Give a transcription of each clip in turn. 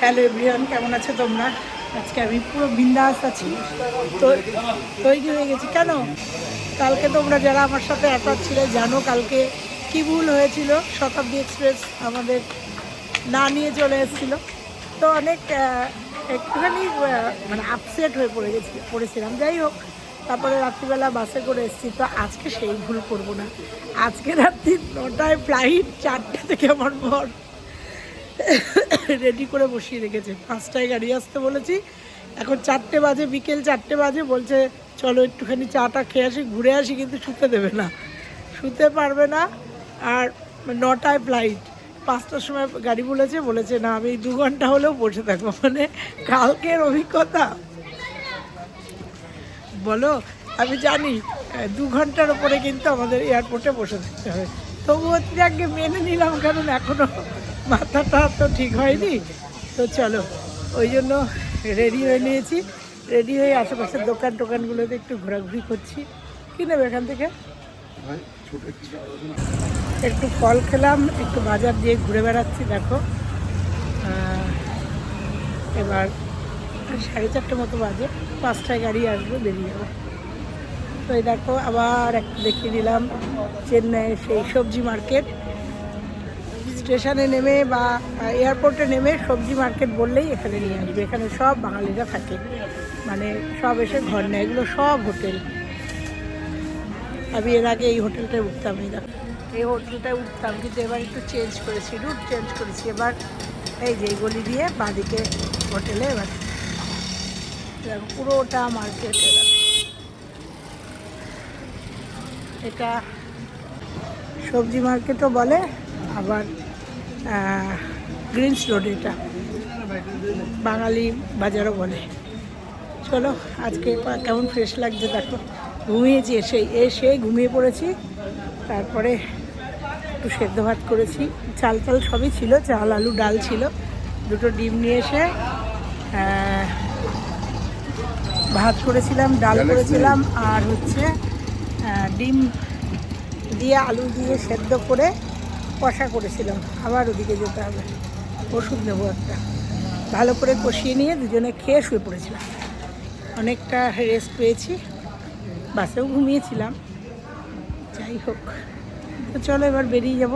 Hello everyone, কেমন আছো তোমরা? আজকে আমি পুরো বিন্দাস আছি। তো তৈরি হয়ে গেছি। কেন? কালকে তোমরা যারা আমার সাথে অ্যাটাচ ছিলে, জানো কালকে কী ভুল হয়েছিল? শতাব্দী এক্সপ্রেস আমাদের না নিয়ে চলে এসেছিল। তো অনেক একটুখানি মানে আপসেট হয়ে পড়ে গেছি, পড়েছিলাম। যাই হোক, তারপরে রাত্রিবেলা বাসে করে এসেছি। তো আজকে সেই ভুল করব না। আজকে রাত্রি নটায় ফ্লাইট চারটে থেকে আমার বর রেডি করে বসিয়ে রেখেছে। পাঁচটায় গাড়ি আসতে বলেছি। এখন চারটে বাজে, বিকেল চারটে বাজে। বলছে, চলো একটুখানি চাটা খেয়ে আসি, ঘুরে আসি, কিন্তু শুতে দেবে না। শুতে পারবে না। আর নটায় ফ্লাইট পাঁচটার সময় গাড়ি বলেছে বলেছে, না, আমি দু ঘণ্টা হলেও বসে থাকব। মানে কালকের অভিজ্ঞতা। বলো, আমি জানি, দু ঘণ্টার ওপরে কিন্তু আমাদের এয়ারপোর্টে বসে থাকতে হবে। তবুও আগে মেনে নিলাম, কারণ এখনও মাথাটা তো ঠিক হয়নি। তো চলো, ওই জন্য রেডি হয়ে নিয়েছি। রেডি হয়ে আশেপাশের দোকান টোকানগুলোতে একটু ঘোরাঘুরি করছি। কী নেবে এখান থেকে? একটু ফল খেলাম, একটু বাজার দিয়ে ঘুরে বেড়াচ্ছি, দেখো। এবার সাড়ে চারটে মতো বাজে, পাঁচটায় গাড়ি আসবে, বেরিয়ে যাবে। তো এই দেখো, আবার একটু দেখিয়ে দিলাম, চেন্নাইয়ের সেই সবজি মার্কেট। স্টেশনে নেমে বা এয়ারপোর্টে নেমে সবজি মার্কেট বললেই এখানে নিয়ে আসবে। এখানে সব বাঙালিরা থাকে। মানে সব এসে ঘর নেয়। এগুলো সব হোটেল। আমি এর আগে এই হোটেলটায় উঠতাম, এই হোটেলটায় উঠতাম, কিন্তু এবার একটু চেঞ্জ করেছি রুট চেঞ্জ করেছি। এবার এই যে গলি দিয়ে বাঁদিকে হোটেলে এবার পুরোটা মার্কেট এটা সবজি মার্কেটও বলে, আবার গ্রিনস রোড এটা। বাঙালি বাজারও বলে। চলো আজকে কেমন ফ্রেশ লাগছে দেখো। ঘুমিয়েছি এসে এসে ঘুমিয়ে পড়েছি। তারপরে একটু সেদ্ধ ভাত করেছি। চাল চাল সবই ছিল চাল আলু ডাল ছিল। দুটো ডিম নিয়ে এসে ভাত করেছিলাম ডাল করেছিলাম আর হচ্ছে ডিম দিয়ে আলু দিয়ে সেদ্ধ করে কষা করেছিলাম, আবার ওদিকে যেতে হবে। ওষুধ নেব একটা। ভালো করে কষিয়ে নিয়ে দুজনে খেয়ে শুয়ে পড়েছিলাম। অনেকটা রেস্ট পেয়েছি, বাসেও ঘুমিয়েছিলাম। যাই হোক, তো চলো এবার বেরিয়ে যাব।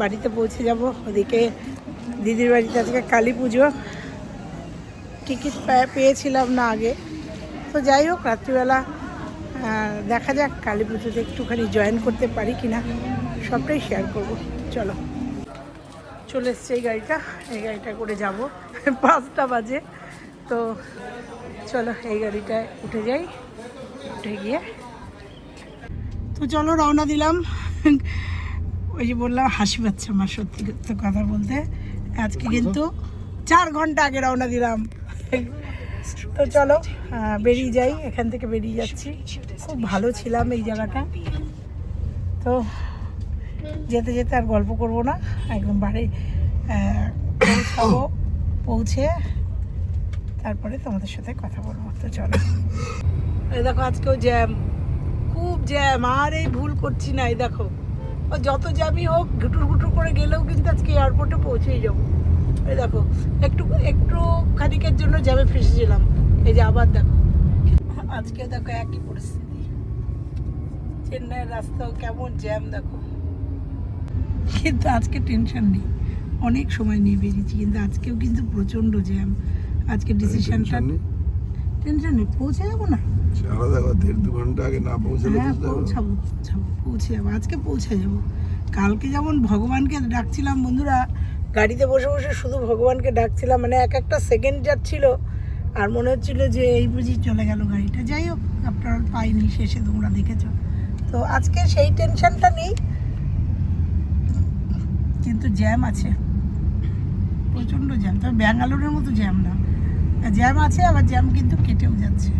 বাড়িতে পৌঁছে যাব। ওদিকে দিদির বাড়িতে আজকে কালী পুজো। টিকিট পেয়েছিলাম না আগে। তো যাই হোক, রাত্রিবেলা দেখা যাক কালী পুজোতে একটুখানি জয়েন করতে পারি কি না সবটাই শেয়ার করব। চলো। চলে এসছে এই গাড়িটা। এই গাড়িটা করে যাব। পাঁচটা বাজে। তো চলো এই গাড়িটায় উঠে যাই। উঠে গিয়ে। তো চলো রওনা দিলাম। ওই যে বললাম হাসি পাচ্ছে আমার সত্যি সত্যি কথা বলতে। আজকে কিন্তু চার ঘণ্টা আগে রওনা দিলাম। তো চলো বেরিয়ে যাই। এখান থেকে বেরিয়ে যাচ্ছি। খুব ভালো ছিলাম এই জায়গাটা। তো যেতে যেতে আর গল্প করব না। একদম বাড়ি পৌঁছাবো পৌঁছে তারপরে তোমাদের সাথে কথা বলব। তো চলো। এই দেখো আজকেও জ্যাম। খুব জ্যাম, আর এই ভুল করছি না, এই দেখো। ও যত জ্যামই হোক, ঘুটুর ঘুটুর করে গেলেও কিন্তু আজকে এয়ারপোর্টে পৌঁছেই যাব। এই দেখো, একটু একটু খানিকের জন্য জ্যামে ফেসেছিলাম। এই যে আবার দেখো। আজকে দেখো একই পরিস্থিতি। চেন্নাইয়ের রাস্তাও কেমন জ্যাম, দেখো। কিন্তু আজকে টেনশন নেই। অনেক সময় নিয়ে বেরিয়েছি কিন্তু আজকেও কিন্তু প্রচণ্ড জ্যাম আজকে ডিসিশনটা টেনশন নেই। পৌঁছে যাব না? দেড় দু ঘণ্টা আগে না পৌঁছালে হ্যাঁ পৌঁছাবো পৌঁছাবো পৌঁছে যাব আজকে পৌঁছে যাব। কালকে যেমন ভগবানকে ডাকছিলাম বন্ধুরা গাড়িতে বসে বসে শুধু ভগবানকে ডাকছিলাম মানে এক একটা সেকেন্ড যাচ্ছিল আর মনে হচ্ছিল যে এই বুঝি চলে গেল গাড়িটা। যাই হোক আপনারা পাইনি শেষে তোমরা দেখেছ। তো আজকে সেই টেনশনটা নেই। কিন্তু জ্যাম আছে। প্রচণ্ড জ্যাম। তবে ব্যাঙ্গালোরের মতো জ্যাম না। জ্যাম আছে, আবার জ্যাম কিন্তু কেটেও যাচ্ছে।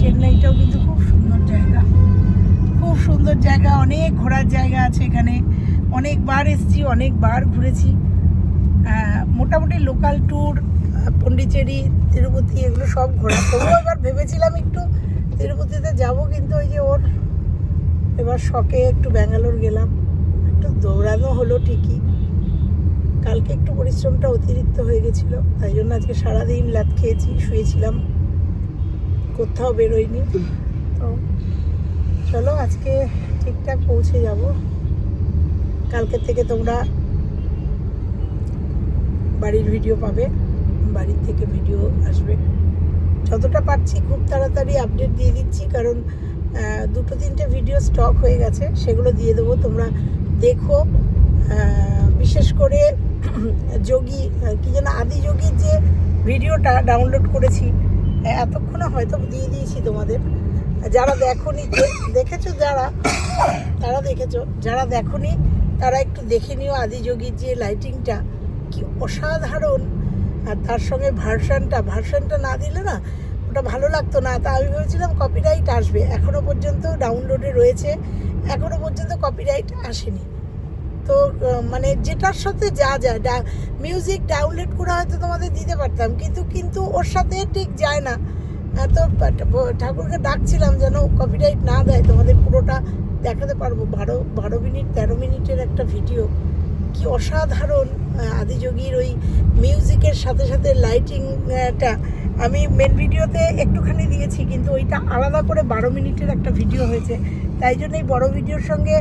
চেন্নাইটাও কিন্তু খুব সুন্দর জায়গা। খুব সুন্দর জায়গা, অনেক ঘোরার জায়গা আছে এখানে। অনেকবার এসেছি, অনেকবার ঘুরেছি। মোটামুটি লোকাল ট্যুর পন্ডিচেরি, তিরুপতি, এগুলো সব ঘোরা। তবুও এবার ভেবেছিলাম একটু তিরুপতিতে যাব, কিন্তু ওই যে ওর এবার শখে একটু ব্যাঙ্গালোর গেলাম। একটু দৌড়ানো হলো ঠিকই। কালকে একটু পরিশ্রমটা অতিরিক্ত হয়ে গেছিল, তাই জন্য আজকে সারাদিন লাত খেয়েছি, শুয়েছিলাম। কোথাও বেরোয়নি তো চলো আজকে ঠিকঠাক পৌঁছে যাব। কালকের থেকে তোমরা বাড়ির ভিডিও পাবে, বাড়ির থেকে ভিডিও আসবে। যতটা পারছি খুব তাড়াতাড়ি আপডেট দিয়ে দিচ্ছি, কারণ দুটো তিনটে ভিডিও স্টক হয়ে গেছে, সেগুলো দিয়ে দেবো। তোমরা দেখো। বিশেষ করে যোগী কি যেন আদি যোগীর যে ভিডিওটা ডাউনলোড করেছি এতক্ষণে হয়তো দিয়ে দিয়েছি তোমাদের। যারা দেখোনি দেখেছ যারা? তারা দেখেছ। যারা দেখোনি, তারা একটু দেখে নিও আদি যোগীর যে লাইটিংটা কি অসাধারণ। আর তার সঙ্গে ভার্সানটা ভার্সানটা না দিলে না ওটা ভালো লাগতো না, তা আমি ভেবেছিলাম কপিরাইট আসবে। এখনও পর্যন্ত ডাউনলোডে রয়েছে, এখনও পর্যন্ত কপিরাইট আসেনি। তো মানে যেটার সাথে যা যায় ডা মিউজিক ডাউনলোড করে হয়তো তোমাদের দিতে পারতাম, কিন্তু কিন্তু ওর সাথে ঠিক যায় না। তো ঠাকুরকে ডাকছিলাম যেন কপিরাইট না দেয়, তোমাদের পুরোটা দেখাতে পারব। বারো বারো মিনিট, তেরো মিনিটের একটা ভিডিও কি অসাধারণ আদিযোগীর ওই মিউজিকের সাথে সাথে লাইটিংটা আমি মেন ভিডিওতে একটুখানি দিয়েছি, কিন্তু ওইটা আলাদা করে বারো মিনিটের একটা ভিডিও হয়েছে। তাই জন্য এই বড় ভিডিওর সঙ্গে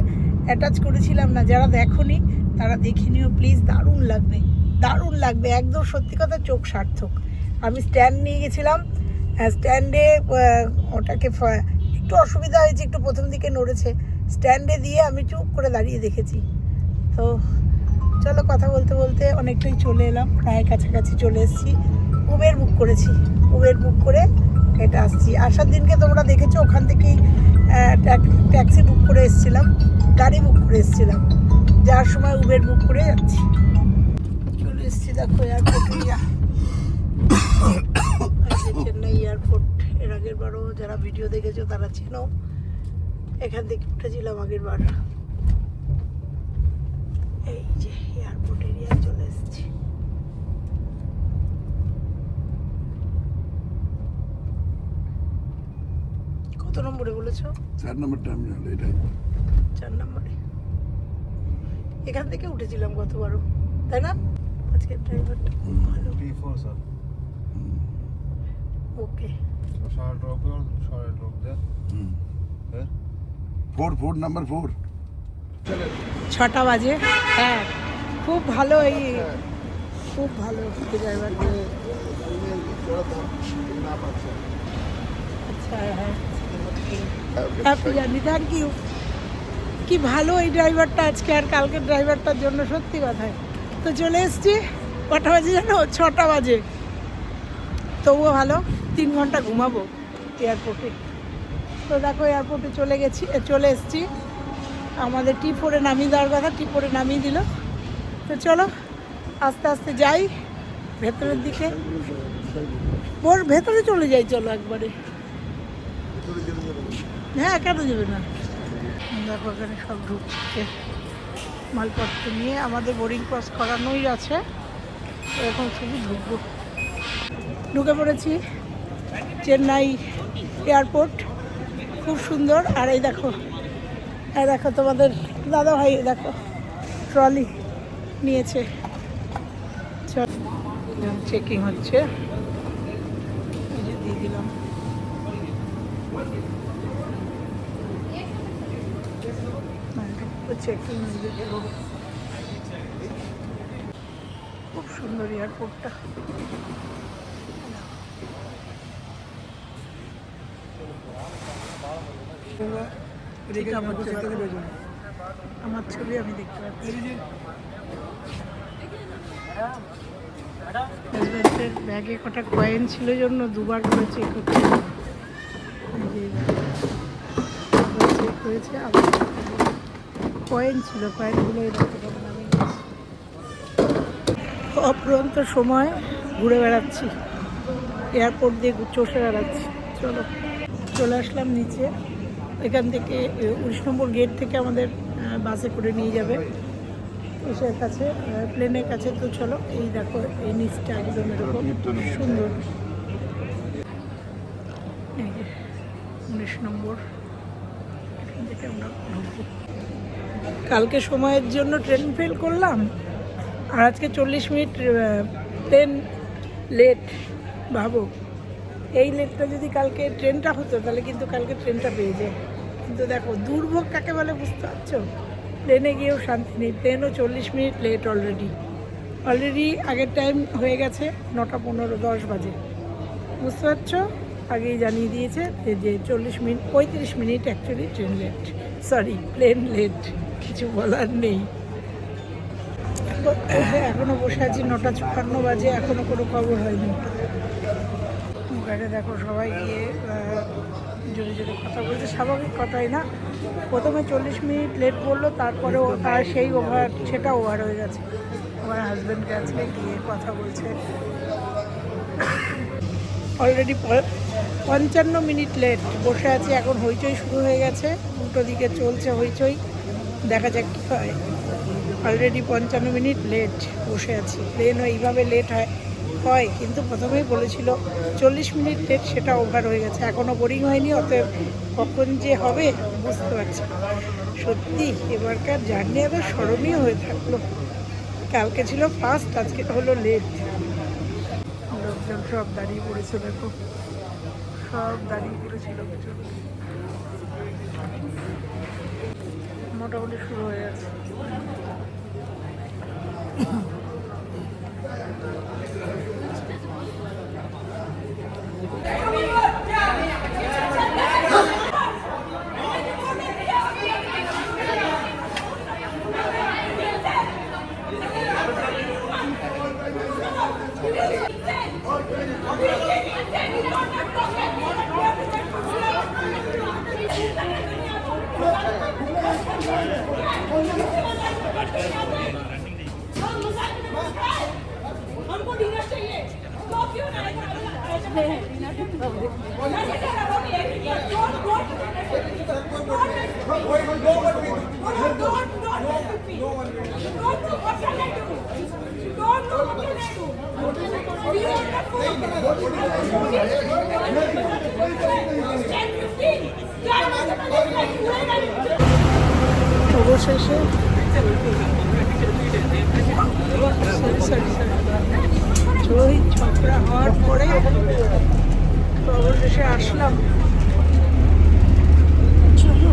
অ্যাটাচ করেছিলাম না। যারা দেখোনি, তারা দেখে নিও প্লিজ দারুণ লাগবে। দারুণ লাগবে, একদম সত্যি কথা চোখ সার্থক। আমি স্ট্যান্ড নিয়ে গেছিলাম স্ট্যান্ডে ওটাকে একটু অসুবিধা হয়েছে, একটু প্রথম দিকে নড়েছে। স্ট্যান্ডে দিয়ে আমি চুপ করে দাঁড়িয়ে দেখেছি। তো চলো কথা বলতে বলতে অনেকটাই চলে এলাম, প্রায় কাছাকাছি চলে এসেছি। উবের বুক করেছি। উবের বুক করে এটা আসছি। আসার দিনকে তোমরা দেখেছ, ওখান থেকেই ট্যাক্সি বুক করে এসেছিলাম, গাড়ি বুক করে এসেছিলাম। যাওয়ার সময় উবের বুক করে যাচ্ছি। চলে এসেছি দেখো এয়ারপোর্টে চেন্নাই এয়ারপোর্ট এর আগের বারও যারা ভিডিও দেখেছ, তারা চেনো। এখান থেকে উঠেছিলাম আগের বার। এই যে এয়ারপোর্ট এরিয়া চলে এসেছি। কত নম্বরে বলেছ চার নম্বর টার্মিনাল এটাই চার নম্বরে এখান থেকে উঠেছিলাম গতবারও তাই না আজকের ড্রাইভারটা খুব ভালো okay shall I drop there? Where? Four four number four ছটা বাজে হ্যাঁ খুব ভালো এই খুব ভালো ড্রাইভার আচ্ছা হ্যাঁ হ্যাপি জার্নি থ্যাংক ইউ কি ভালো এই ড্রাইভারটা আজকে আর কালকের ড্রাইভারটার জন্য সত্যি কথায় তো চলে এসছি কটা বাজে জানো? ছটা বাজে। তবুও ভালো তিন ঘণ্টা ঘুমাবো এয়ারপোর্টে তো দেখো এয়ারপোর্টে চলে গেছি চলে এসছি। আমাদের টি ফোরে নামিয়ে দেওয়ার কথা টি ফোরে নামিয়ে দিল। তো চলো আস্তে আস্তে যাই ভেতরের দিকে। ওর ভেতরে চলে যাই চলো একবারে। হ্যাঁ কেন যাবে না? দেখো, এখানে সব ঢুকছে। মালপত্র নিয়ে আমাদের বোর্ডিং ক্রস করানোই আছে। এখন শুধু ঢুকবো। ঢুকে পড়েছি চেন্নাই এয়ারপোর্ট। খুব সুন্দর। আর এই দেখো এই দেখো তোমাদের দাদা ভাই দেখো ট্রলি নিয়েছে। চেকিং হচ্ছে। এই দিলাম চেকিং খুব সুন্দর এয়ারপোর্টটা। আমার ছবি। আমি দেখতে পাচ্ছি। ব্যাগে কটা কয়েন ছিল জন্য দুবার করে চেক করতে চেক হয়েছে। আবার কয়েন ছিল কয়েনগুলো অপ্রন্ত সময় ঘুরে বেড়াচ্ছি এয়ারপোর্ট দিয়ে চষে বেড়াচ্ছি। চলো, চলে আসলাম নিচে। এখান থেকে উনিশ নম্বর গেট থেকে আমাদের বাসে করে নিয়ে যাবে। এসের কাছে প্লেনের কাছে। তো চলো, এই দেখো, এই নিচটা একদম এরকম সুন্দর। উনিশ নম্বর, এখান থেকে আমরা ঢুকবো। কালকে সময়ের জন্য ট্রেন ফেল করলাম আর আজকে চল্লিশ মিনিট ট্রেন লেট ভাবো। এই লেটটা যদি কালকে ট্রেনটা হতো, তাহলে কিন্তু কালকে ট্রেনটা পেয়ে যায়। কিন্তু দেখো, দুর্ভোগ কাকে বলে বুঝতে পারছ? প্লেনে গিয়েও শান্তি নেই। প্লেনও চল্লিশ মিনিট লেট অলরেডি অলরেডি আগের টাইম হয়ে গেছে নটা পনেরো, দশ বাজে। বুঝতে পারছ? আগেই জানিয়ে দিয়েছে যে চল্লিশ মিনিট, পঁয়ত্রিশ minute actually train late sorry plane late কিছু বলার নেই। হ্যাঁ এখনও বসে আছি, নটা চুয়ান্ন বাজে, এখনও কোনো খবর হয়নি। ওখানে দেখো সবাই গিয়ে জোরে জোরে কথা বলছে, স্বাভাবিক কথাই না। প্রথমে চল্লিশ মিনিট লেট বলল তারপরে তার সেই ওভার সেটা ওভার হয়ে গেছে। আমার হাজব্যান্ড গেছে গিয়ে কথা বলছে। অলরেডি পঞ্চান্ন মিনিট লেট বসে আছি, এখন হইচই শুরু হয়ে গেছে। উল্টো দিকে চলছে, হইচই। দেখা যাক কী হয়। অলরেডি পঞ্চান্ন মিনিট লেট বসে আছি। প্লেনও এইভাবে লেট হয় হয়, কিন্তু প্রথমেই বলেছিল চল্লিশ মিনিট লেট সেটা ওভার হয়ে গেছে। এখনও বোরিং হয়নি, অতএব কখন যে হবে, বুঝতে পারছি। সত্যি, এবারকার জার্নি আরও স্মরণীয় হয়ে থাকল। কালকে ছিল ফার্স্ট আজকে হলো লেট লোকজন সব দাঁড়িয়ে পড়েছে, দেখো। সব দাঁড়িয়ে পড়েছিল পিছনে মোটামুটি শুরু হয়ে গেছে। আসলাম চলো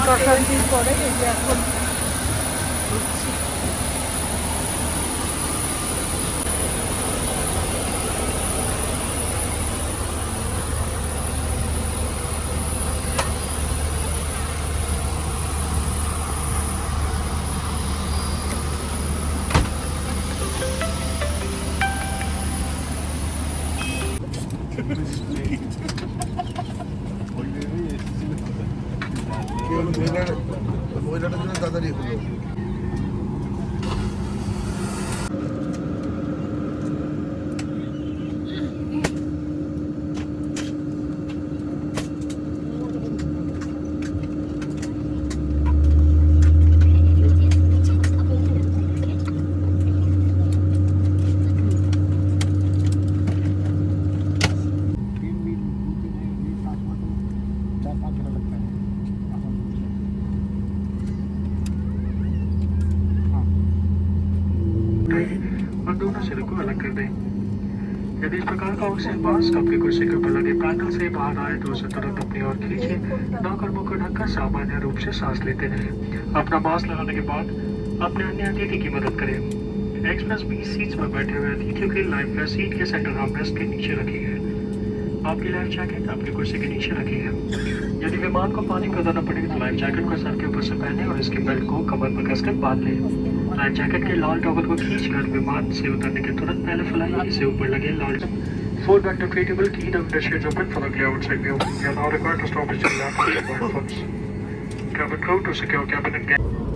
বিরাট অশান্তির পরে এই যে এখন ঢুকছি। মহিলাটার জন্য তাড়াতাড়ি হলো यदि इस प्रकार का ऑक्सीजन मास्क आपकी कुर्सी के ऊपर लगे पैनल से बाहर आए तो उसे तुरंत अपनी ओर खींचे। नाक और मुँह को ढककर सामान्य रूप से सांस लेते रहें। अपना मास्क लगाने के बाद अपने अन्य अतिथि की मदद करें। एक्सप्रेस बी सीट्स पर बैठे हुए अतिथियों की लाइफ वेस्ट सीट के सेंटर आर्मरेस्ट के नीचे रखी है। आपकी लाइफ जैकेट आपकी कुर्सी के नीचे रखी है। यदि विमान को पानी में उतरना पड़ेगा तो लाइफ जैकेट को सर के ऊपर से पहने और इसके बेल्ट को कमर पर कसकर बाँध लें। लाइफ जैकेट के लाल टॉवल को खींचकर विमान से उतरने के तुरंत पहले फैलाइए इसे ऊपर लगे लाल Fold back the treatable key the window shades open for the clear outside view. You are now required to stop at your left seat while folks. Cabin crew to secure cabin and get.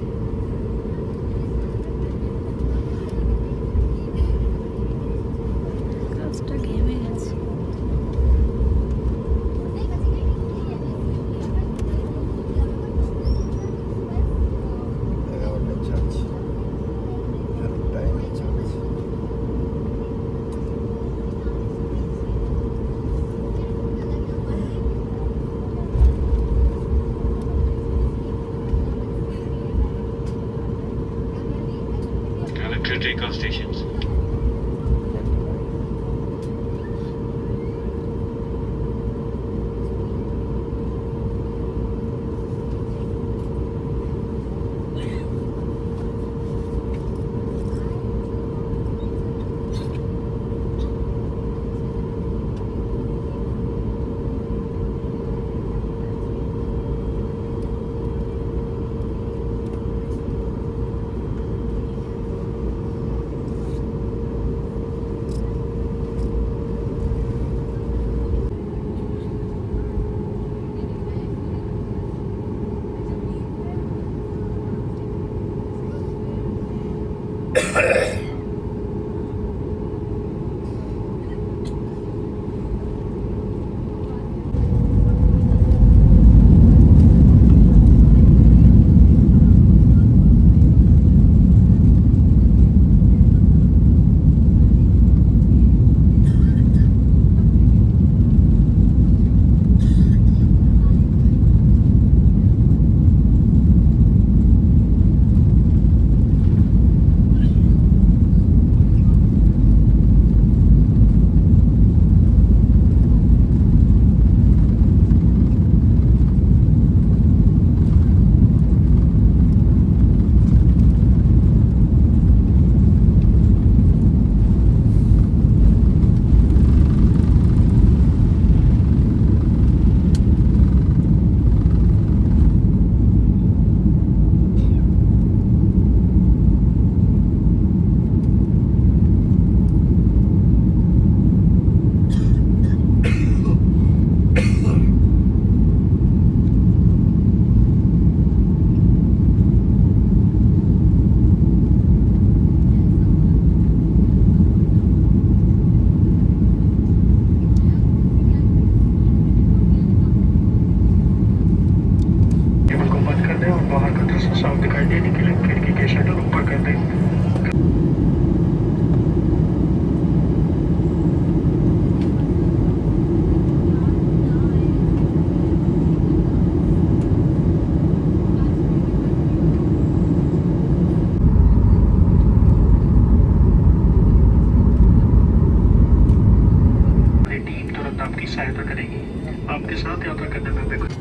आपके साथ यात्रा करने में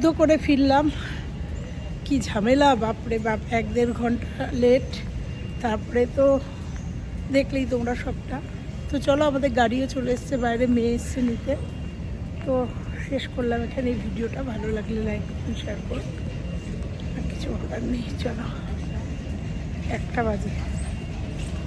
যুদ্ধ করে ফিরলাম। কি ঝামেলা, বাপরে বাপ, এক দেড় ঘণ্টা লেট তারপরে তো দেখলেই তোমরা সবটা। তো চলো, আমাদের গাড়িও চলে এসছে, বাইরে মেয়ে এসছে নিতে। তো শেষ করলাম এখানে। এই ভিডিওটা ভালো লাগলে লাইক শেয়ার করো আর কিছু বলার নেই, চলো। একটা বাজে।